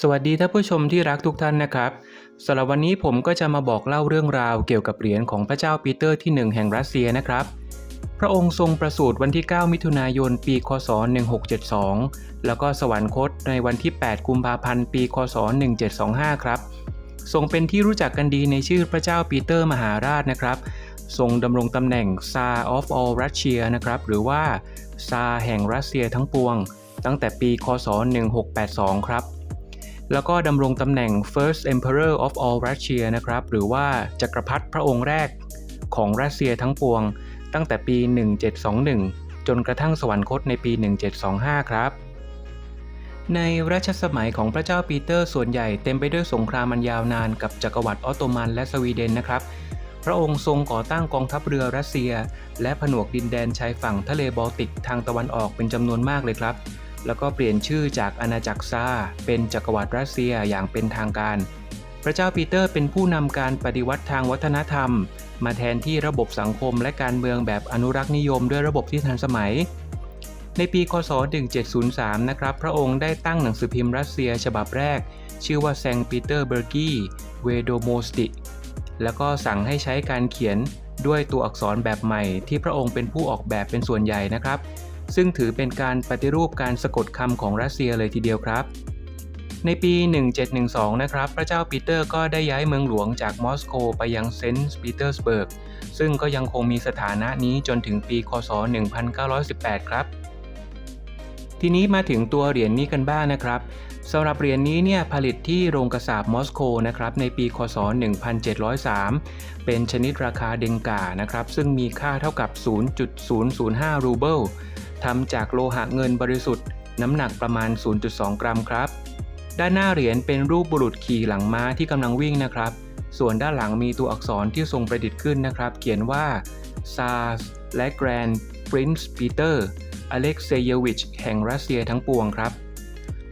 สวัสดีท่านผู้ชมที่รักทุกท่านนะครับสำหรับวันนี้ผมก็จะมาบอกเล่าเรื่องราวเกี่ยวกับเหรียญของพระเจ้าปีเตอร์ที่ 1 แห่งรัสเซียนะครับ พระองค์ทรงประสูติวันที่ 9 มิถุนายน ปี คศ 1672 แล้วก็สวรรคตในวันที่ 8 กุมภาพันธ์ ปี คศ 1725 ครับ ทรงเป็นที่รู้จักกันดีในชื่อพระเจ้าปีเตอร์มหาราชนะครับ ทรงดำรงตำแหน่ง Tsar of all Russia นะครับ หรือว่าซาแห่งรัสเซียทั้งปวง ตั้งแต่ปี คศ 1682 ครับ แล้วก็ดำรงตำแหน่ง First Emperor of all Russia นะครับ หรือว่าจักรพรรดิพระองค์แรกของรัสเซียทั้งปวง ตั้งแต่ปี 1721 จนกระทั่งสวรรคตในปี 1725 ครับ ในรัชสมัยของพระเจ้าปีเตอร์ส่วนใหญ่เต็มไปด้วยสงครามมันยาวนานกับจักรวรรดิออตโตมันและสวีเดนนะครับ พระองค์ทรงก่อตั้งกองทัพเรือรัสเซีย และผนวกดินแดนชายฝั่งทะเลบอลติกทางตะวันออกเป็นจำนวนมากเลยครับ แล้วก็เปลี่ยนชื่อจากอาณาจักรซาเป็นจักรวรรดิรัสเซียอย่างเป็นทางการ พระเจ้าปีเตอร์เป็นผู้นำการปฏิวัติทางวัฒนธรรม มาแทนที่ระบบสังคมและการเมืองแบบอนุรักษ์นิยมด้วยระบบที่ทันสมัย ในปี คศ 1703 นะครับ พระองค์ได้ตั้งหนังสือพิมพ์รัสเซียฉบับแรก ชื่อว่าแซงปีเตอร์เบอร์กี้เวโดโมสติแล้วก็สั่งให้ใช้การเขียนด้วยตัวอักษรแบบใหม่ที่พระองค์เป็นผู้ออกแบบเป็นส่วนใหญ่นะครับ ซึ่งถือเป็นการปฏิรูปการสะกดคำของรัสเซียเลยทีเดียวครับ ในปี 1712 นะครับ พระเจ้าปีเตอร์ก็ได้ย้ายเมืองหลวงจากมอสโกไปยังเซนต์ปีเตอร์สเบิร์ก ซึ่งก็ยังคงมีสถานะนี้จนถึงปี คศ 1918 ครับ ทีนี้มาถึงตัวเหรียญนี้กันบ้างนะครับสำหรับเหรียญนี้เนี่ยผลิตที่โรงกระสาบมอสโกนะครับในปี คศ 1703 เป็นชนิดราคาเดงกานะครับซึ่งมีค่าเท่ากับ 0.005 รูเบิล ทำจากโลหะเงินบริสุทธิ์ น้ำหนักประมาณ 0.2 กรัมครับ ด้านหน้าเหรียญเป็นรูปบุรุษขี่หลังม้าที่กำลังวิ่งนะครับ ส่วนด้านหลังมีตัวอักษรที่ทรงประดิษฐ์ขึ้นนะครับ เขียนว่า SARS และ Grand Prince Peter อเล็กเซเยวิชแห่งรัสเซียทั้งปวงครับ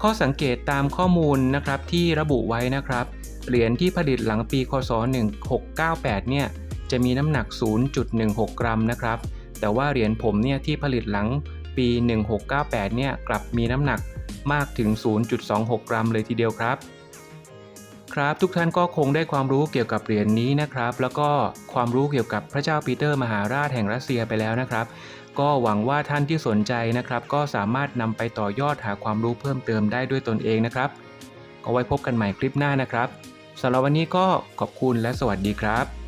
ข้อสังเกตตามข้อมูลนะครับที่ระบุไว้นะครับ เหรียญที่ผลิตหลังปีคศ 1698 เนี่ยจะมีน้ำหนัก 0.16 กรัมนะครับ แต่ว่าเหรียญผมเนี่ยที่ผลิตหลังปี 1698 เนี่ยกลับมีน้ำหนักมากถึง 0.26 กรัมเลยทีเดียวครับ ครับทุกท่านก็คงได้ความรู้เกี่ยวกับเหรียญนี้นะครับ แล้วก็ความรู้เกี่ยวกับพระเจ้าปีเตอร์มหาราชแห่งรัสเซียไปแล้วนะครับ ก็หวังว่าท่านที่สนใจนะครับ ก็สามารถนำไปต่อยอดหาความรู้เพิ่มเติมได้ด้วยตนเองนะครับก็ไว้พบกันใหม่คลิปหน้านะครับสำหรับวันนี้ก็ขอบคุณและสวัสดีครับ